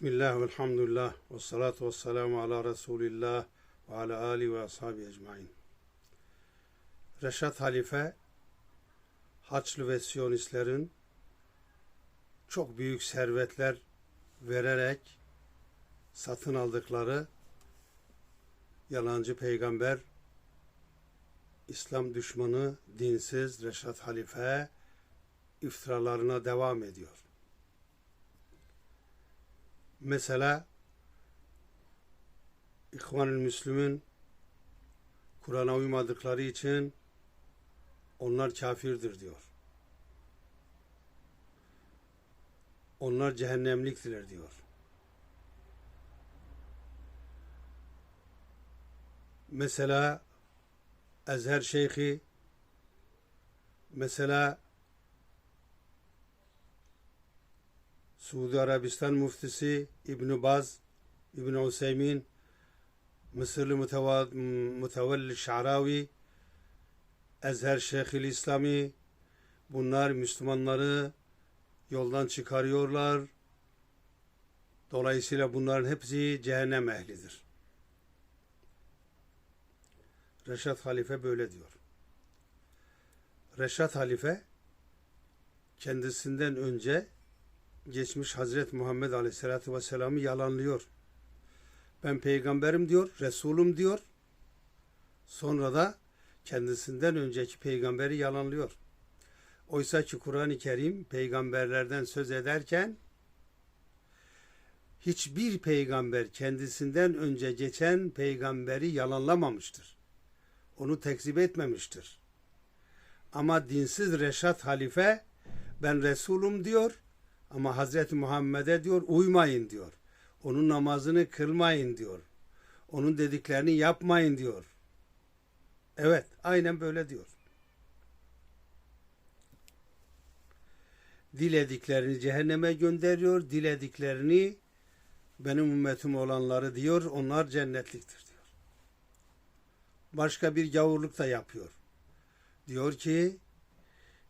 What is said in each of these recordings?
Bismillah ve elhamdülillah ve salatu ve selamu ala Resulillah ve ala Ali ve ashabi ecmain. Reşat Halife Haçlı ve Siyonistlerin çok büyük servetler vererek satın aldıkları yalancı peygamber İslam düşmanı dinsiz Reşat Halife iftiralarına devam ediyor. Mesela İhvanül Müslüm'ün Kur'an'a uymadıkları için onlar kafirdir diyor. Onlar cehennemliktiler diyor. Mesela Ezher Şeyhi mesela Suudi Arabistan muftisi İbn Baz, İbn Useymin, Mısırlı Muteva- Mutevelli Şa'ravi, Ezher Şeyhül İslami bunlar Müslümanları yoldan çıkarıyorlar. Dolayısıyla bunların hepsi cehennem ehlidir. Reşat Halife böyle diyor. Reşat Halife kendisinden önce geçmiş Hazreti Muhammed Aleyhisselatü Vesselam'ı yalanlıyor. Ben peygamberim diyor, Resulüm diyor. Sonra da kendisinden önceki peygamberi yalanlıyor. Oysa ki Kur'an-ı Kerim peygamberlerden söz ederken hiçbir peygamber kendisinden önce geçen peygamberi yalanlamamıştır. Onu tekzip etmemiştir. Ama dinsiz Reşat Halife ben Resulüm diyor ama Hazreti Muhammed'e diyor uymayın diyor. Onun namazını kılmayın diyor. Onun dediklerini yapmayın diyor. Evet, aynen böyle diyor. Dilediklerini cehenneme gönderiyor, dilediklerini benim ümmetim olanları diyor, onlar cennetliktir diyor. Başka bir gavurluk da yapıyor. Diyor ki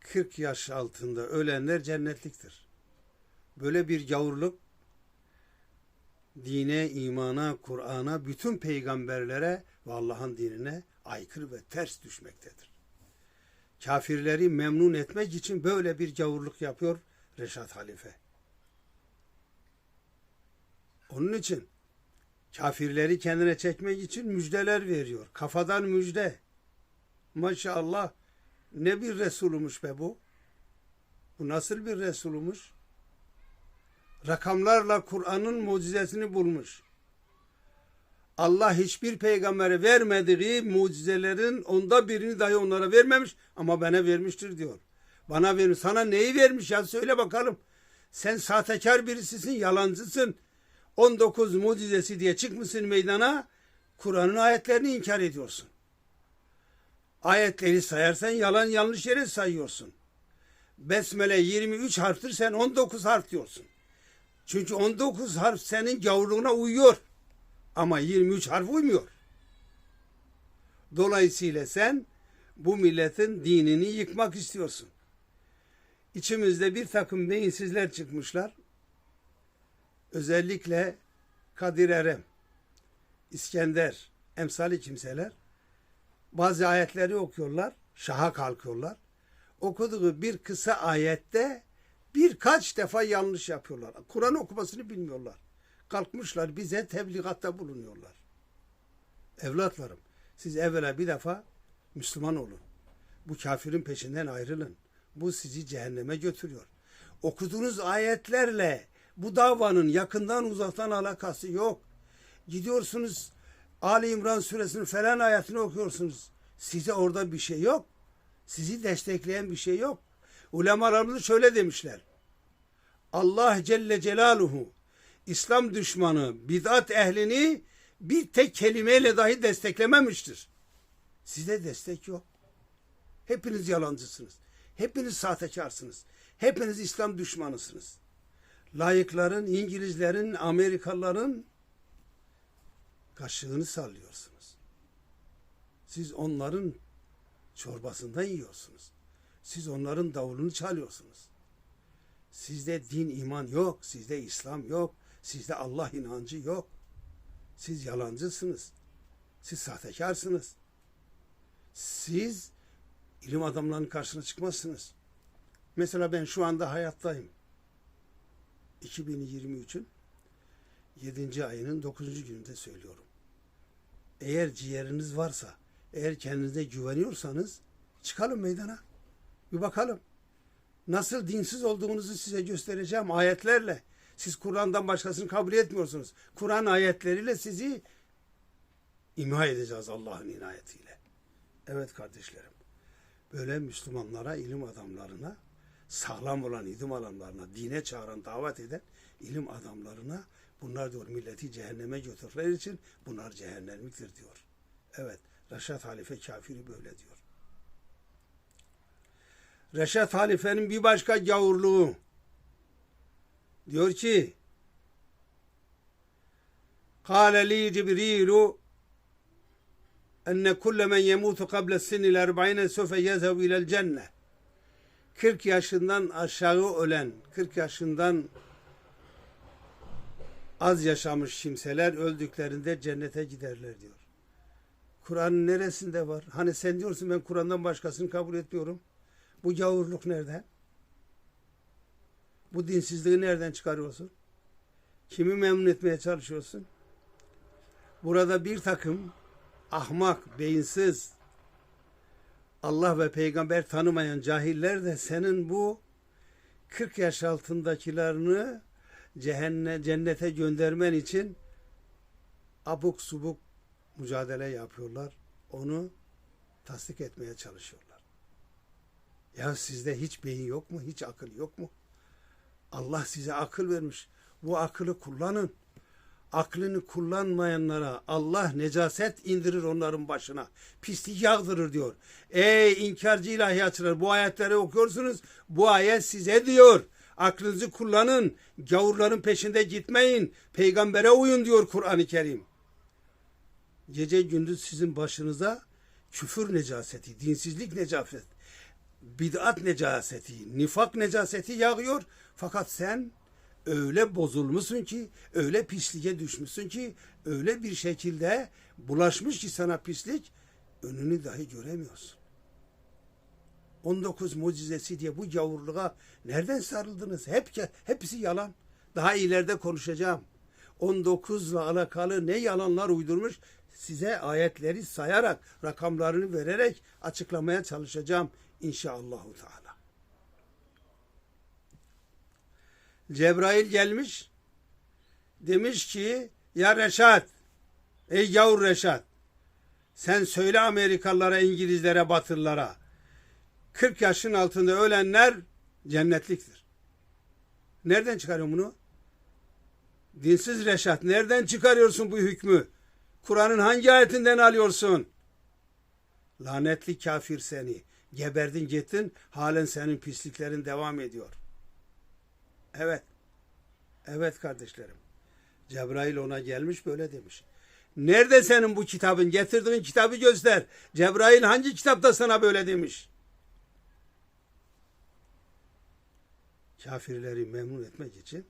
40 yaş altında ölenler cennetliktir. Böyle bir gavurluk dine, imana, Kur'an'a, bütün peygamberlere ve Allah'ın dinine aykırı ve ters düşmektedir. Kafirleri memnun etmek için böyle bir gavurluk yapıyor Reşat Halife. Onun için kafirleri kendine çekmek için müjdeler veriyor. Kafadan müjde. Maşallah ne bir Resulumuş be bu. Bu nasıl bir Resulumuş? Rakamlarla Kur'an'ın mucizesini bulmuş. Allah hiçbir peygambere vermediği mucizelerin onda birini dahi onlara vermemiş ama bana vermiştir diyor. Bana vermiş. Sana neyi vermiş ya söyle bakalım. Sen sahtekar birisisin, yalancısın. 19 mucizesi diye çıkmışsın meydana. Kur'an'ın ayetlerini inkar ediyorsun. Ayetleri sayarsan yalan yanlış yere sayıyorsun. Besmele 23 harftir sen 19 harf diyorsun. Çünkü 19 harf senin gavurluğuna uyuyor. Ama 23 harf uymuyor. Dolayısıyla sen bu milletin dinini yıkmak istiyorsun. İçimizde bir takım beyinsizler çıkmışlar. Özellikle Kadir Erem, İskender, emsali kimseler bazı ayetleri okuyorlar, şaha kalkıyorlar. Okuduğu bir kısa ayette birkaç defa yanlış yapıyorlar. Kur'an okumasını bilmiyorlar. Kalkmışlar bize tebligatta bulunuyorlar. Evlatlarım siz evvela bir defa Müslüman olun. Bu kafirin peşinden ayrılın. Bu sizi cehenneme götürüyor. Okuduğunuz ayetlerle bu davanın yakından uzaktan alakası yok. Gidiyorsunuz Ali İmran suresinin falan ayetini okuyorsunuz. Size orada bir şey yok. Sizi destekleyen bir şey yok. Ulemalarımız şöyle demişler. Allah Celle Celaluhu İslam düşmanı, bid'at ehlini bir tek kelimeyle dahi desteklememiştir. Size destek yok. Hepiniz yalancısınız. Hepiniz sahtekarsınız. Hepiniz İslam düşmanısınız. Layıkların, İngilizlerin, Amerikalıların kaşığını sallıyorsunuz. Siz onların çorbasından yiyorsunuz. Siz onların davulunu çalıyorsunuz. Sizde din iman yok, sizde İslam yok, Sizde Allah inancı yok. Siz yalancısınız. Siz sahtekarsınız. Siz ilim adamlarının karşısına çıkmazsınız. Mesela ben şu anda hayattayım. 2023'ün 7. ayının 9. gününde söylüyorum. Eğer ciğeriniz varsa, eğer kendinize güveniyorsanız çıkalım meydana. Bir bakalım. Nasıl dinsiz olduğunuzu size göstereceğim ayetlerle. Siz Kur'an'dan başkasını kabul etmiyorsunuz. Kur'an ayetleriyle sizi imha edeceğiz Allah'ın inayetiyle. Evet kardeşlerim. Böyle Müslümanlara, ilim adamlarına, sağlam olan ilim adamlarına, dine çağıran, davet eden ilim adamlarına bunlar diyor milleti cehenneme götürürler için bunlar cehennemliktir diyor. Evet, Reşat Halife kafiri böyle diyor. Reşat Halife'nin bir başka gavurluğu diyor ki Kâle li Cibrilu enne kulle men yemutu kable sinil erba'ine söfe yezhev ilel cenne 40 yaşından aşağı ölen 40 yaşından az yaşamış kimseler öldüklerinde cennete giderler diyor. Kur'an'ın neresinde var? Hani sen diyorsun ben Kur'an'dan başkasını kabul etmiyorum. Bu gavurluk nereden? Bu dinsizliği nereden çıkarıyorsun? Kimi memnun etmeye çalışıyorsun? Burada bir takım ahmak, beyinsiz, Allah ve peygamber tanımayan cahiller de senin bu 40 yaş altındakilerini cehennem, cennete göndermen için abuk subuk mücadele yapıyorlar. Onu tasdik etmeye çalışıyorlar. Ya sizde hiç beyin yok mu? Hiç akıl yok mu? Allah size akıl vermiş. Bu akılı kullanın. Aklını kullanmayanlara Allah necaset indirir onların başına. Pislik yağdırır diyor. Ey inkarcı ilahiyatçılar bu ayetleri okuyorsunuz. Bu ayet size diyor. Aklınızı kullanın. Gavurların peşinde gitmeyin. Peygambere uyun diyor Kur'an-ı Kerim. Gece gündüz sizin başınıza küfür necaseti, dinsizlik necaseti, bid'at necaseti, nifak necaseti yağıyor. Fakat sen öyle bozulmuşsun ki, öyle pisliğe düşmüşsün ki, öyle bir şekilde bulaşmış ki sana pislik, önünü dahi göremiyorsun. 19 mucizesi diye bu gavurluğa nereden sarıldınız? Hep hepsi yalan. Daha ileride konuşacağım. 19 ile alakalı ne yalanlar uydurmuş size ayetleri sayarak, rakamlarını vererek açıklamaya çalışacağım inşallahü teala. Cebrail gelmiş, demiş ki, ya Reşat, ey yavur Reşat, sen söyle Amerikalılara, İngilizlere, Batılılara, 40 yaşın altında ölenler cennetliktir. Nereden çıkarıyorsun bunu? Dinsiz Reşat, nereden çıkarıyorsun bu hükmü? Kur'an'ın hangi ayetinden alıyorsun? Lanetli kafir seni. Geberdin gittin, halen senin pisliklerin devam ediyor. Evet. Evet kardeşlerim. Cebrail ona gelmiş böyle demiş. Nerede senin bu kitabın? Getirdiğin kitabı göster. Cebrail hangi kitapta sana böyle demiş? Kafirleri memnun etmek için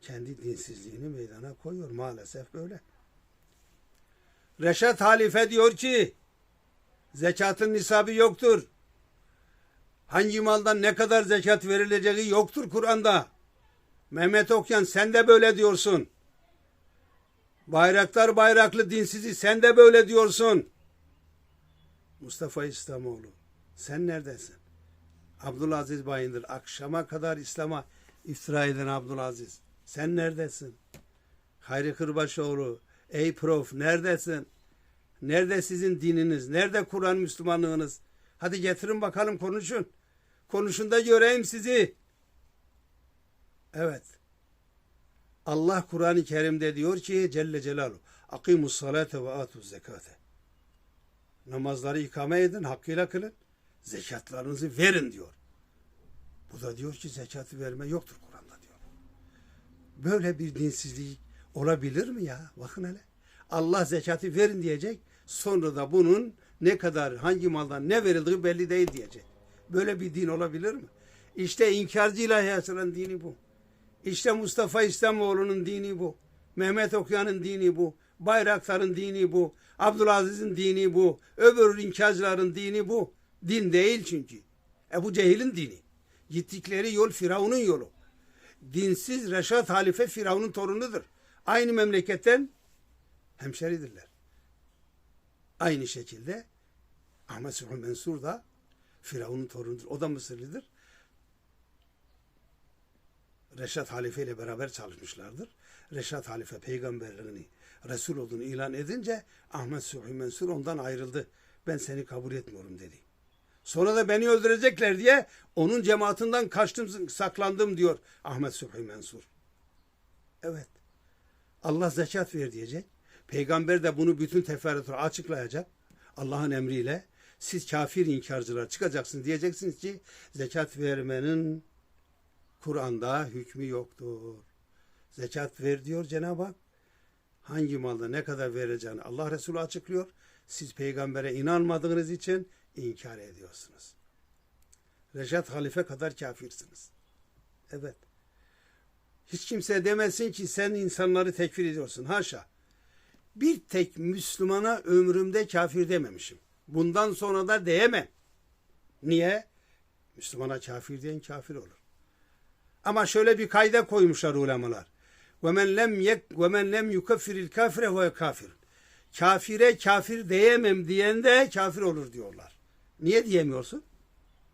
kendi dinsizliğini meydana koyuyor. Maalesef böyle. Reşat Halife diyor ki zekatın nisabı yoktur. Hangi maldan ne kadar zekat verileceği yoktur Kur'an'da. Mehmet Okyan sen de böyle diyorsun. Bayraktar bayraklı dinsizi sen de böyle diyorsun. Mustafa İslamoğlu sen neredesin? Abdülaziz Bayındır akşama kadar İslam'a iftira eden Abdülaziz. Sen neredesin? Hayri Kırbaşoğlu ey prof neredesin? Nerede sizin dininiz? Nerede Kur'an Müslümanlığınız? Hadi getirin bakalım konuşun. Konuşun da göreyim sizi. Evet. Allah Kur'an-ı Kerim'de diyor ki Celle Celaluhu Akimus salate ve atuz zekate. Namazları ikame edin, hakkıyla kılın. Zekatlarınızı verin diyor. Bu da diyor ki zekatı verme yoktur Kur'an'da diyor. Böyle bir dinsizlik olabilir mi ya? Bakın hele. Allah zekatı verin diyecek. Sonra da bunun ne kadar hangi maldan ne verildiği belli değil diyecek. Böyle bir din olabilir mi? İşte inkarcı ilahiyatının dini bu. İşte Mustafa İslamoğlu'nun dini bu. Mehmet Okuyan'ın dini bu. Bayraktar'ın dini bu. Abdülaziz'in dini bu. Öbür inkarcıların dini bu. Din değil çünkü. Ebu Cehil'in dini. Gittikleri yol Firavun'un yolu. Dinsiz Reşat Halife Firavun'un torunudur. Aynı memleketten hemşeridirler. Aynı şekilde Ahmet Sübhan Mensur da Firavun'un torunudur. O da Mısırlıdır. Reşat Halife ile beraber çalışmışlardır. Reşat Halife peygamberliğini, Resul olduğunu ilan edince Ahmet Sübhi Mensur ondan ayrıldı. Ben seni kabul etmiyorum dedi. Sonra da beni öldürecekler diye onun cemaatinden kaçtım, saklandım diyor Ahmet Sübhi Mensur. Evet. Allah zekat ver diyecek. Peygamber de bunu bütün teferruatla açıklayacak. Allah'ın emriyle siz kafir inkarcılar çıkacaksınız diyeceksiniz ki zekat vermenin Kur'an'da hükmü yoktur. Zekat ver diyor Cenab-ı Hak. Hangi malda ne kadar vereceğini Allah Resulü açıklıyor. Siz peygambere inanmadığınız için inkar ediyorsunuz. Reşat Halife kadar kafirsiniz. Evet. Hiç kimse demesin ki sen insanları tekfir ediyorsun. Haşa. Bir tek Müslümana ömrümde kafir dememişim. Bundan sonra da diyemem. Niye? Müslümana kafir diyen kafir olur. Ama şöyle bir kayda koymuşlar ulemalar. Ve men yek ve men lem yukaffiril kafire ve kafir. Kafire kafir diyemem diyen de kafir olur diyorlar. Niye diyemiyorsun?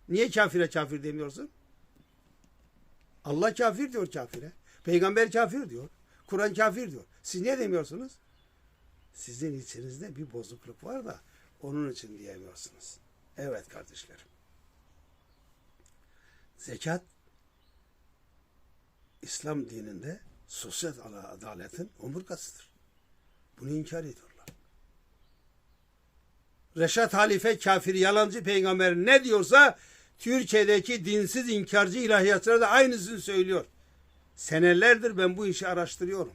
Niye kafire kafir demiyorsun? Allah kafir diyor kafire. Peygamber kafir diyor. Kur'an kafir diyor. Siz niye demiyorsunuz? Sizin içinizde bir bozukluk var da onun için diyemiyorsunuz. Evet kardeşlerim. Zekat İslam dininde sosyal adaletin omurgasıdır. Bunu inkar ediyorlar. Reşat Halife kafir, yalancı peygamber ne diyorsa Türkiye'deki dinsiz inkarcı ilahiyatçılar da aynısını söylüyor. Senelerdir ben bu işi araştırıyorum.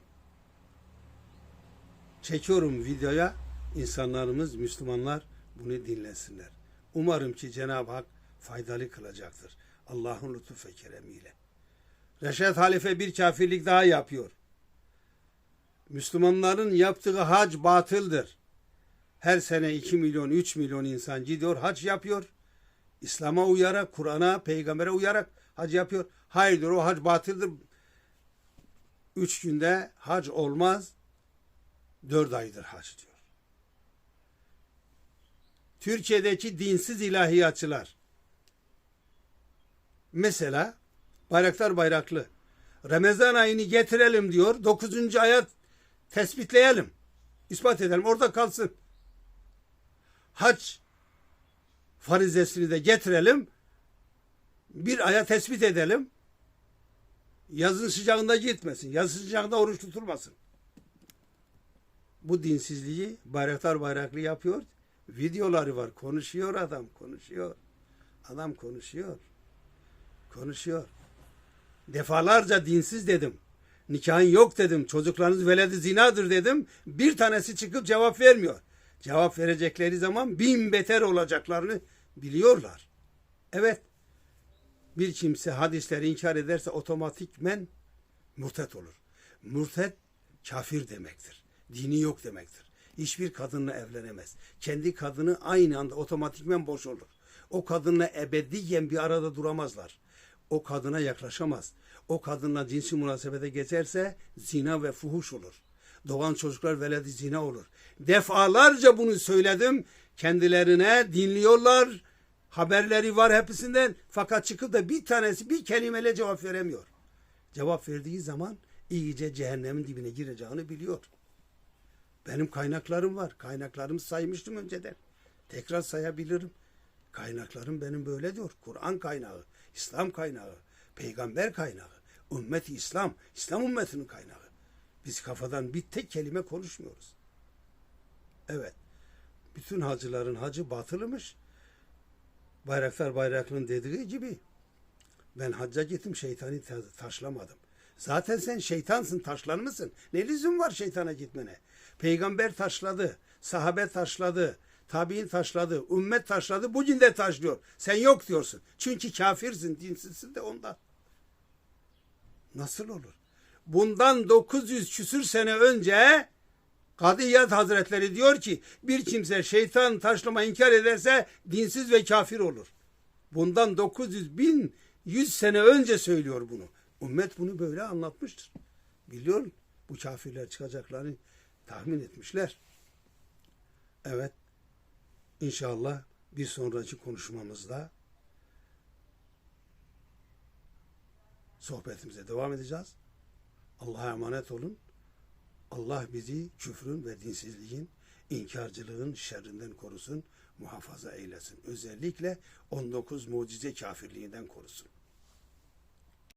Çekiyorum videoya. İnsanlarımız, Müslümanlar bunu dinlesinler. Umarım ki Cenab-ı Hak faydalı kılacaktır. Allah'ın lütuf ve keremiyle. Reşat Halife bir kafirlik daha yapıyor. Müslümanların yaptığı hac batıldır. Her sene 2 milyon, 3 milyon insan gidiyor, hac yapıyor. İslam'a uyarak, Kur'an'a, peygambere uyarak hac yapıyor. Hayır diyor, o hac batıldır. Üç günde hac olmaz. Dört aydır hac diyor. Türkiye'deki dinsiz ilahiyatçılar mesela Bayraktar Bayraklı Ramazan ayını getirelim diyor. Dokuzuncu ayet tespitleyelim. ispat edelim. Orada kalsın. Hac farizesini de getirelim. Bir aya tespit edelim. Yazın sıcağında gitmesin. Yazın sıcağında oruç tutulmasın. Bu dinsizliği Bayraktar Bayraklı yapıyor. Videoları var. Konuşuyor adam. Konuşuyor. Adam konuşuyor. Konuşuyor. Defalarca dinsiz dedim. Nikahın yok dedim. Çocuklarınız veledi zinadır dedim. Bir tanesi çıkıp cevap vermiyor. Cevap verecekleri zaman bin beter olacaklarını biliyorlar. Evet. Bir kimse hadisleri inkar ederse otomatikmen murtet olur. Murtet kafir demektir. Dini yok demektir. Hiçbir kadınla evlenemez. Kendi kadını aynı anda otomatikmen boş olur. O kadınla ebediyen bir arada duramazlar. O kadına yaklaşamaz. O kadınla cinsi münasebete geçerse zina ve fuhuş olur. Doğan çocuklar veledi zina olur. Defalarca bunu söyledim. Kendilerine dinliyorlar. Haberleri var hepsinden. Fakat çıkıp da bir tanesi bir kelimeyle cevap veremiyor. Cevap verdiği zaman iyice cehennemin dibine gireceğini biliyor. Benim kaynaklarım var. Kaynaklarımı saymıştım önceden. Tekrar sayabilirim. Kaynaklarım benim böyle diyor. Kur'an kaynağı, İslam kaynağı, peygamber kaynağı, ümmeti İslam, İslam ümmetinin kaynağı. Biz kafadan bir tek kelime konuşmuyoruz. Evet. Bütün hacıların hacı batılmış. Bayraktar Bayraklı'nın dediği gibi ben hacca gittim şeytani taşlamadım. Zaten sen şeytansın, taşlanmışsın. Ne lüzum var şeytana gitmene? Peygamber taşladı, sahabe taşladı, tabi'in taşladı, ümmet taşladı, bugün de taşlıyor. Sen yok diyorsun. Çünkü kafirsin, dinsizsin de ondan. Nasıl olur? Bundan 900 küsür sene önce Kadıyat Hazretleri diyor ki bir kimse şeytan taşlama inkar ederse dinsiz ve kafir olur. Bundan 900 bin 100 sene önce söylüyor bunu. Ümmet bunu böyle anlatmıştır. Biliyor bu kafirler çıkacaklarını tahmin etmişler. Evet. İnşallah bir sonraki konuşmamızda sohbetimize devam edeceğiz. Allah'a emanet olun. Allah bizi küfrün ve dinsizliğin, inkarcılığın şerrinden korusun, muhafaza eylesin. Özellikle 19 mucize kafirliğinden korusun.